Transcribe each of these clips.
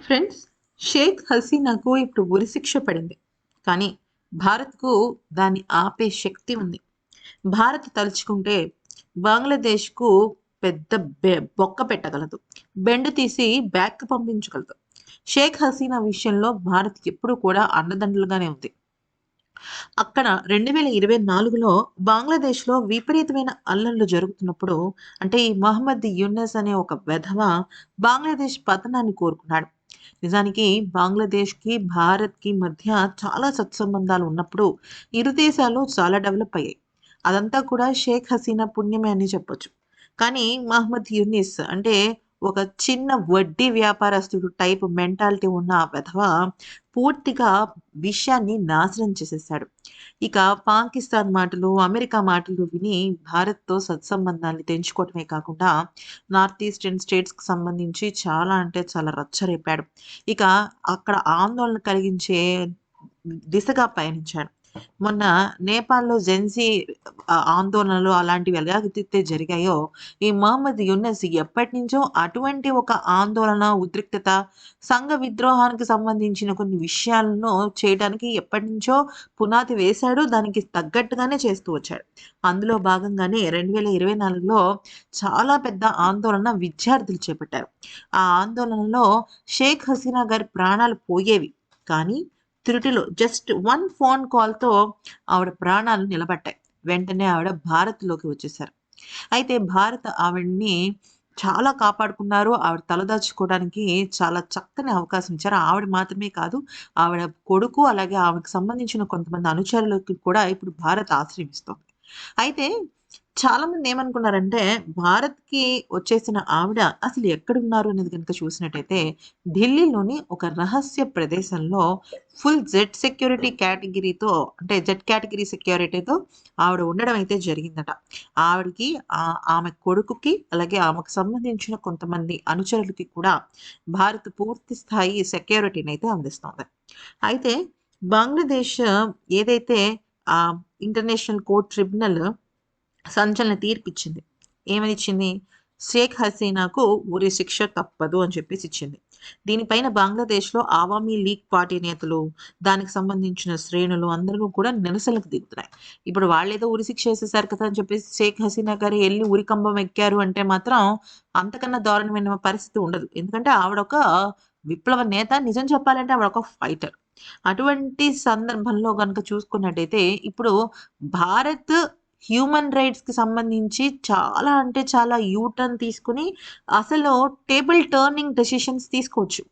Friends Sheikh హసీనాకు ఇప్పుడు ఉరిశిక్ష పడింది. కానీ భారత్కు దాన్ని ఆపే శక్తి ఉంది. భారత్ తలుచుకుంటే బంగ్లాదేశ్కు పెద్ద బె- బొక్క పెట్టగలదు. బెండు తీసి బ్యాక్ పంపించగలదు. షేక్ హసీనా విషయంలో భారత్ ఎప్పుడు కూడా అండదండలుగానే ఉంది. అక్కడ రెండు వేల ఇరవై నాలుగులో బంగ్లాదేశ్లో విపరీతమైన అల్లర్లు జరుగుతున్నప్పుడు అంటే ఈ మహమ్మద్ యున్నస్ అనే ఒక వెధవ బంగ్లాదేశ్ పతనాన్ని కోరుకున్నాడు. నిజానికి బంగ్లాదేశ్కి భారత్కి మధ్య చాలా సత్సంబంధాలు ఉన్నప్పుడు ఇరు దేశాలు చాలా డెవలప్ అయ్యాయి. అదంతా కూడా షేక్ హసీనా పుణ్యమే అని చెప్పొచ్చు. కానీ మహమ్మద్ యునిస్ అంటే ఒక చిన్న వడ్డీ వ్యాపారస్తుడు టైప్ మెంటాలిటీ ఉన్న ఆ వెధవ పూర్తిగా విషయాన్ని నాశనం చేసేసాడు ఇక పాకిస్తాన్ మాటలు అమెరికా మాటలు విని భారత్తో సత్సంబంధాన్ని తెంచుకోవటమే కాకుండా నార్త్ ఈస్టర్న్ స్టేట్స్కి సంబంధించి చాలా అంటే చాలా రచ్చరేపాడు. ఇక అక్కడ ఆందోళన కలిగించే దిశగా పయనించాడు. మొన్న నేపాల్లో జెన్సీ ఆందోళనలు అలాంటివి ఎలాగైతే జరిగాయో ఈ మహమ్మద్ యున్నస్ ఎప్పటి నుంచో అటువంటి ఒక ఆందోళన ఉద్రిక్తత సంఘ విద్రోహానికి సంబంధించిన కొన్ని విషయాలను చేయడానికి ఎప్పటి నుంచో పునాది వేశాడు. దానికి తగ్గట్టుగానే చేస్తూ వచ్చాడు. అందులో భాగంగానే రెండు వేల ఇరవై నాలుగులో చాలా పెద్ద ఆందోళన విద్యార్థులు చేపట్టారు. ఆ ఆందోళనలో షేక్ హసీనా గారి ప్రాణాలు పోయేవి. కానీ త్రుటిలో జస్ట్ వన్ ఫోన్ కాల్తో ఆవిడ ప్రాణాలు నిలబడ్డాయి. వెంటనే ఆవిడ భారత్లోకి వచ్చేసారు అయితే భారత్ ఆవిడ్ని చాలా కాపాడుకున్నారు. ఆవిడ తలదాచుకోవడానికి చాలా చక్కని అవకాశం ఇచ్చారు. ఆవిడ మాత్రమే కాదు ఆవిడ కొడుకు అలాగే ఆవిడకి సంబంధించిన కొంతమంది అనుచరులకి కూడా ఇప్పుడు భారత్ ఆశ్రయిస్తోంది. అయితే చాలా మంది ఏమనుకున్నారంటే భారత్కి వచ్చేసిన ఆవిడ అసలు ఎక్కడున్నారు అనేది కనుక చూసినట్టయితే ఢిల్లీలోని ఒక రహస్య ప్రదేశంలో ఫుల్ జెడ్ సెక్యూరిటీ కేటగిరీతో అంటే జెడ్ కేటగిరీ సెక్యూరిటీతో ఆవిడ ఉండడం అయితే జరిగిందట. ఆవిడకి ఆ- ఆమె కొడుకుకి అలాగే ఆమెకు సంబంధించిన కొంతమంది అనుచరులకి కూడా భారత్ పూర్తి స్థాయి సెక్యూరిటీని అయితే అందిస్తోంది. అయితే బంగ్లాదేశ్ ఏదైతే ఆ ఇంటర్నేషనల్ కోర్ట్ ట్రిబ్యునల్ సంచలన తీర్పిచ్చింది. ఏమనిచ్చింది? ఏమని ఇచ్చింది షేక్ హసీనాకు ఉరి శిక్ష తప్పదు అని చెప్పేసి ఇచ్చింది దీనిపైన బంగ్లాదేశ్లో ఆవామీ లీగ్ పార్టీ నేతలు దానికి సంబంధించిన శ్రేణులు అందరూ కూడా నిరసనలకు దిగుతున్నాయి. ఇప్పుడు వాళ్ళేదో ఉరి శిక్ష వేసేసారు కదా అని చెప్పేసి షేక్ హసీనా గారు వెళ్ళి ఉరి కంబం ఎక్కారు అంటే మాత్రం అంతకన్నా దారుణమైన పరిస్థితి ఉండదు. ఎందుకంటే ఆవిడ ఒక విప్లవ నేత నిజం చెప్పాలంటే ఆవిడ ఒక ఫైటర్. అటువంటి సందర్భంలో కనుక చూసుకున్నట్టయితే ఇప్పుడు భారత్ హ్యూమన్ రైట్స్కి సంబంధించి చాలా అంటే చాలా యూటర్న్ తీసుకుని అసలు టేబుల్ టర్నింగ్ డెసిషన్స్ తీసుకోవచ్చు.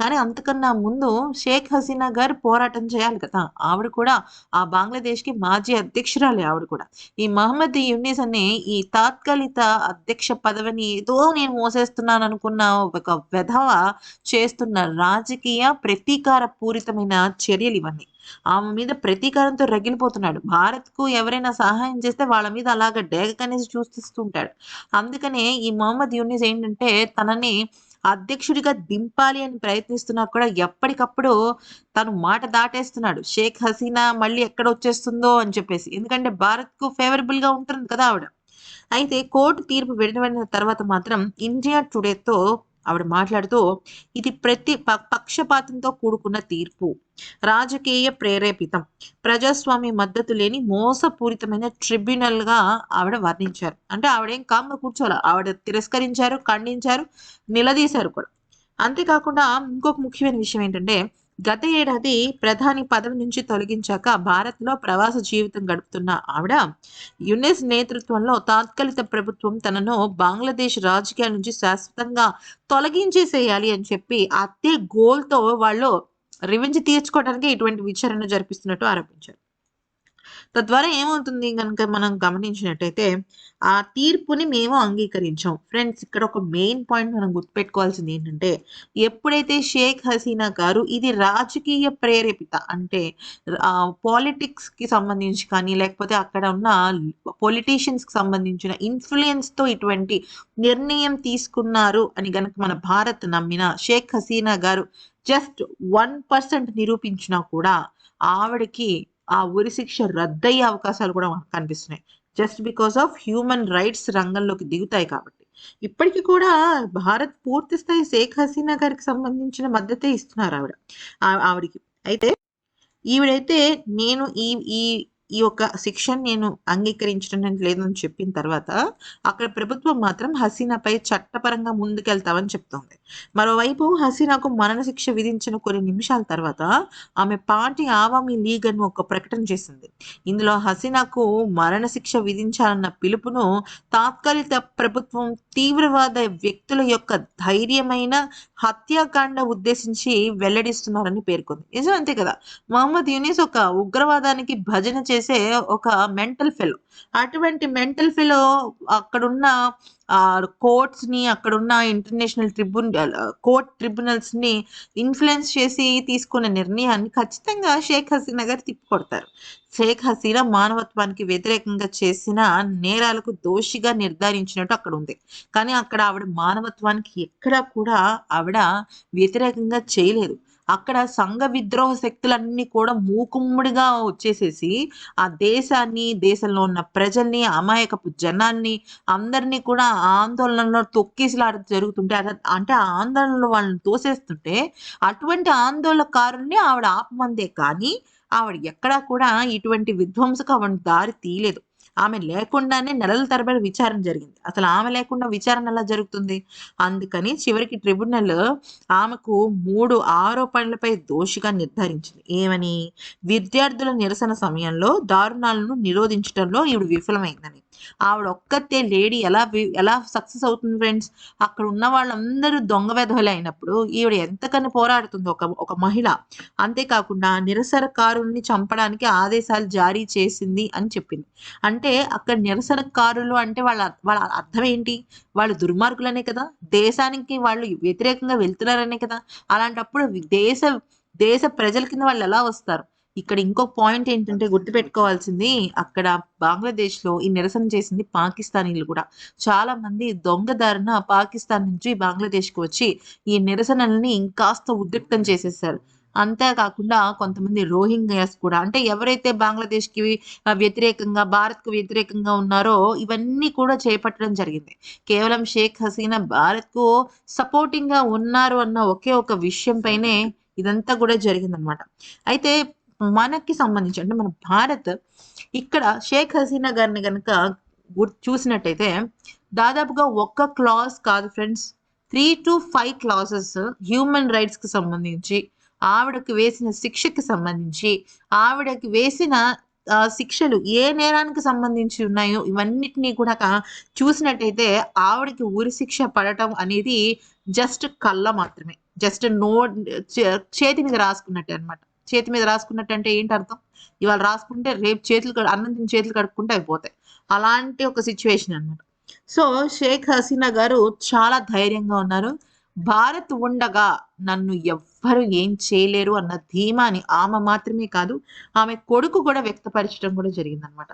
కానీ అంతకన్నా ముందు షేక్ హసీనా గారు పోరాటం చేయాలి కదా. ఆవిడ కూడా ఆ బంగ్లాదేశ్కి మాజీ అధ్యక్షురాలే ఆవిడ కూడా. ఈ మహమ్మద్ యున్నీస్ అనే ఈ తాత్కాలిక అధ్యక్ష పదవిని ఏదో నేను మోసేస్తున్నాను అనుకున్న ఒక వెధవ చేస్తున్న రాజకీయ ప్రతీకార పూరితమైన చర్యలు ఇవన్నీ. ఆమె మీద ప్రతీకారంతో రగిలిపోతున్నాడు. భారత్కు ఎవరైనా సహాయం చేస్తే వాళ్ళ మీద అలాగ డేగ కనేసి చూపిస్తుంటాడు అందుకనే ఈ మొహమ్మద్ యూనిస్ ఏంటంటే తనని అధ్యక్షుడిగా దింపాలి అని ప్రయత్నిస్తున్నా కూడా ఎప్పటికప్పుడు తను మాట దాటేస్తున్నాడు. షేక్ హసీనా మళ్ళీ ఎక్కడ వచ్చేస్తుందో అని చెప్పేసి. ఎందుకంటే భారత్కు ఫేవరబుల్గా ఉంటుంది కదా ఆవిడ. అయితే కోర్టు తీర్పు వెలువడిన తర్వాత మాత్రం ఇండియా టుడేతో ఆవిడ మాట్లాడుతూ ఇది ప్రతి ప- పక్షపాతంతో కూడుకున్న తీర్పు. రాజకీయ ప్రేరేపితం. ప్రజాస్వామ్య మద్దతు లేని మోసపూరితమైన ట్రిబ్యునల్గా ఆవిడ వర్ణించారు. అంటే ఆవిడేం కామ్గా కూర్చోాల ఆవిడ తిరస్కరించారు ఖండించారు నిలదీశారు కూడా. అంతేకాకుండా ఇంకొక ముఖ్యమైన విషయం ఏంటంటే గత ఏడాది ప్రధాని పదవి నుంచి తొలగించాక భారత్లో ప్రవాస జీవితం గడుపుతున్న ఆవిడ యునెస్ నేతృత్వంలో తాత్కాలిక ప్రభుత్వం తనను బంగ్లాదేశ్ రాజకీయాల నుంచి శాశ్వతంగా తొలగించేసేయాలి అని చెప్పి అదే గోల్తో వాళ్ళు రివెంజ్ తీర్చుకోవడానికి ఇటువంటి విచారణ జరిపిస్తున్నట్టు ఆరోపించారు. తద్వారా ఏమవుతుంది కనుక మనం గమనించినట్టయితే ఆ తీర్పుని మేము అంగీకరించాం. ఫ్రెండ్స్ ఇక్కడ ఒక మెయిన్ పాయింట్ మనం గుర్తుపెట్టుకోవాల్సింది ఏంటంటే ఎప్పుడైతే షేక్ హసీనా గారు ఇది రాజకీయ ప్రేరేపిత అంటే పాలిటిక్స్కి సంబంధించి కానీ లేకపోతే అక్కడ ఉన్న పొలిటీషియన్స్కి సంబంధించిన ఇన్ఫ్లుయెన్స్తో ఇటువంటి నిర్ణయం తీసుకున్నారు అని గనక మన భారత్ నమ్మిన షేక్ హసీనా గారు జస్ట్ వన్ పర్సెంట్ నిరూపించినా కూడా ఆవిడకి ఆ ఉరి శిక్ష రద్దయ్యే అవకాశాలు కూడా మనకు కనిపిస్తున్నాయి. Just because of human rights రంగంలోకి దిగుతాయి కాబట్టి. ఇప్పటికి కూడా భారత్ పూర్తి స్థాయి షేక్ హసీనా గారికి సంబంధించిన మద్దతే ఇస్తున్నారు ఆవిడ. ఆవిడికి. అయితే ఈవిడైతే నేను ఈ ఈ ఈ యొక్క శిక్షను నేను అంగీకరించడం లేదని చెప్పిన తర్వాత అక్కడ ప్రభుత్వం మాత్రం హసీనాపై చట్టపరంగా ముందుకెళ్తామని చెప్తోంది. మరోవైపు హసీనాకు మరణశిక్ష విధించిన కొన్ని నిమిషాల తర్వాత ఆమె పార్టీ ఆవామీ లీగ్ అని ఒక ప్రకటన చేసింది. ఇందులో హసీనాకు మరణశిక్ష విధించాలన్న పిలుపును తాత్కాలిక ప్రభుత్వం తీవ్రవాద వ్యక్తుల యొక్క ధైర్యమైన హత్యాకాండ ఉద్దేశించి వెల్లడిస్తున్నారని పేర్కొంది. నిజం అంతే కదా? మహమ్మద్ యూనిస్ ఒక ఉగ్రవాదానికి భజన చేసి ఒక మెంటల్ ఫెలో. అటువంటి మెంటల్ ఫెలో అక్కడున్న కోర్ట్స్ని అక్కడున్న ఇంటర్నేషనల్ ట్రిబ్యున్ కోర్ట్ ట్రిబ్యునల్స్ని ఇన్ఫ్లుయెన్స్ చేసి తీసుకున్న నిర్ణయాన్ని ఖచ్చితంగా షేక్ హసీనా గారు తిప్పికొడతారు. షేక్ హసీనా మానవత్వానికి వ్యతిరేకంగా చేసిన నేరాలకు దోషిగా నిర్ధారించినట్టు అక్కడ ఉంది. కానీ అక్కడ ఆవిడ మానవత్వానికి ఎక్కడా కూడా ఆవిడ వ్యతిరేకంగా చేయలేదు. అక్కడ సంఘ విద్రోహ శక్తులన్నీ కూడా మూకుమ్ముడిగా వచ్చేసేసి ఆ దేశాన్ని దేశంలో ఉన్న ప్రజల్ని అమాయకపు జనాన్ని అందరినీ కూడా ఆందోళనలో తొక్కేసిలాడ జరుగుతుంటే అంటే ఆ ఆందోళనలో వాళ్ళని తోసేస్తుంటే అటువంటి ఆందోళనకారుల్ని ఆవిడ ఆపమందే కానీ ఆవిడ ఎక్కడా కూడా ఇటువంటి విధ్వంసకు ఆవిడ దారి తీయలేదు. ఆమె లేకుండానే నెలల తరబడి విచారణ జరిగింది. అసలు ఆమె లేకుండా విచారణ ఎలా జరుగుతుంది? అందుకని చివరికి ట్రిబ్యునల్ ఆమెకు మూడు ఆరోపణలపై దోషిగా నిర్ధారించింది. ఏమని? విద్యార్థుల నిరసన సమయంలో దారుణాలను నిరోధించడంలో ఈవిడ విఫలమైందని. ఆవిడ ఒక్కతే లేడీ ఎలా ఎలా సక్సెస్ అవుతుంది ఫ్రెండ్స్? అక్కడ ఉన్న వాళ్ళందరూ దొంగ వెధవలు అయినప్పుడు ఈవిడ ఎంతకని పోరాడుతుంది ఒక ఒక మహిళ? అంతేకాకుండా నిరసనకారుల్ని చంపడానికి ఆదేశాలు జారీ చేసింది అని చెప్పింది. అంటే అక్కడ నిరసనకారులు అంటే వాళ్ళ వాళ్ళ అర్థం ఏంటి? వాళ్ళు దుర్మార్గులనే కదా? దేశానికి వాళ్ళు వ్యతిరేకంగా వెళ్తున్నారనే కదా? అలాంటప్పుడు దేశ దేశ ప్రజల కింద వాళ్ళు ఎలా వస్తారు? ఇక్కడ ఇంకో పాయింట్ ఏంటంటే గుర్తుపెట్టుకోవాల్సింది అక్కడ బంగ్లాదేశ్లో ఈ నిరసన చేసింది పాకిస్తానీలు కూడా. చాలా మంది దొంగదారిన పాకిస్తాన్ నుంచి బంగ్లాదేశ్కి వచ్చి ఈ నిరసనల్ని ఇంకాస్త ఉద్రిక్తం చేసేసారు అంతేకాకుండా కొంతమంది రోహింగ్యాస్ కూడా అంటే ఎవరైతే బంగ్లాదేశ్కి వ్యతిరేకంగా భారత్కు వ్యతిరేకంగా ఉన్నారో ఇవన్నీ కూడా చేపట్టడం జరిగింది. కేవలం షేక్ హసీనా భారత్కు సపోర్టింగ్గా ఉన్నారు అన్న ఒకే ఒక విషయం పైనే ఇదంతా కూడా జరిగిందనమాట. అయితే మనకి సంబంధించి అంటే మన భారత్ ఇక్కడ షేక్ హసీనా గారిని కనుక చూసినట్టయితే దాదాపుగా ఒక్క క్లాస్ కాదు friends three to five classes human రైట్స్కి సంబంధించి ఆవిడకి వేసిన శిక్షకి సంబంధించి ఆవిడకి వేసిన శిక్షలు ఏ నేరానికి సంబంధించి ఉన్నాయో ఇవన్నిటినీ కూడా చూసినట్టయితే ఆవిడకి ఉరి శిక్ష పడటం అనేది జస్ట్ కళ్ళ మాత్రమే. జస్ట్ నో చే- చేతి మీద రాసుకున్నట్టే అన్నమాట. చేతి మీద రాసుకున్నట్టు అంటే ఏంటి అర్థం? ఇవాళ రాసుకుంటే రేపు చేతులు అన్నం తిని చేతులు కడుక్కుంటే అయిపోతాయి. అలాంటి ఒక సిచ్యువేషన్ అన్నమాట. సో షేక్ హసీనా గారు చాలా ధైర్యంగా ఉన్నారు. భారత్ ఉండగా నన్ను ఎవ్వరు ఏం చేయలేరు అన్న ధీమాని ఆమె మాత్రమే కాదు ఆమె కొడుకు కూడా వ్యక్తపరచడం కూడా జరిగిందనమాట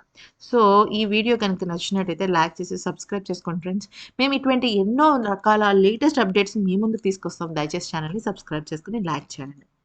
సో ఈ వీడియో కనుక నచ్చినట్టయితే లైక్ చేసి సబ్స్క్రైబ్ చేసుకోండి ఫ్రెండ్స్. మేము ఇటువంటి ఎన్నో రకాల లేటెస్ట్ అప్డేట్స్ మీ ముందు తీసుకొస్తాం. దయచేసి ఛానల్ని సబ్స్క్రైబ్ చేసుకుని లైక్ చేయండి.